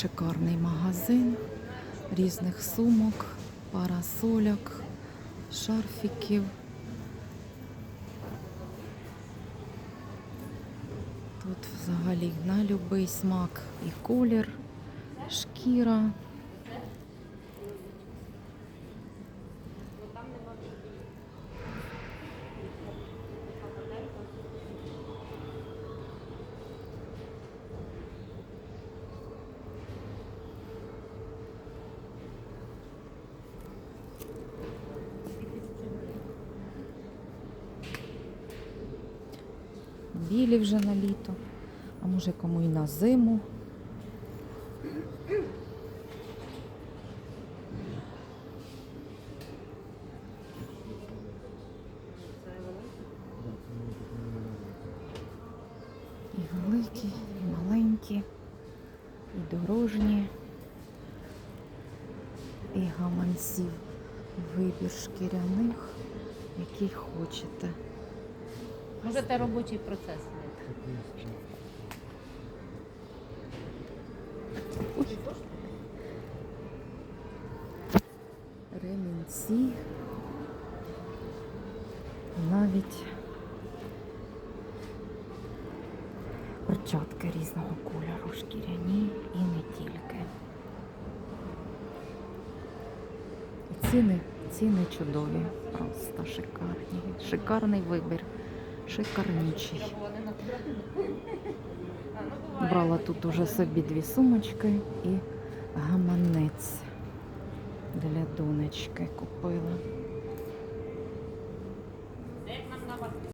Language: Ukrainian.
Шикарний магазин різних сумок, парасоляк, шарфіків. Тут взагалі на будь-який смак і колір, шкіра. Білі вже на літо, а може кому і на зиму. І великі, і маленькі, і дорожні, і гаманців. Вибір шкіряних, який хочете. Можете робочий процес. ремінці, навіть перчатки різного кольору, шкіряні і не тільки. І ціни, ціни чудові, просто шикарні. Шикарний вибір, шикарнічий. Брала тут уже собі дві сумочки і гаманець для донечки купила.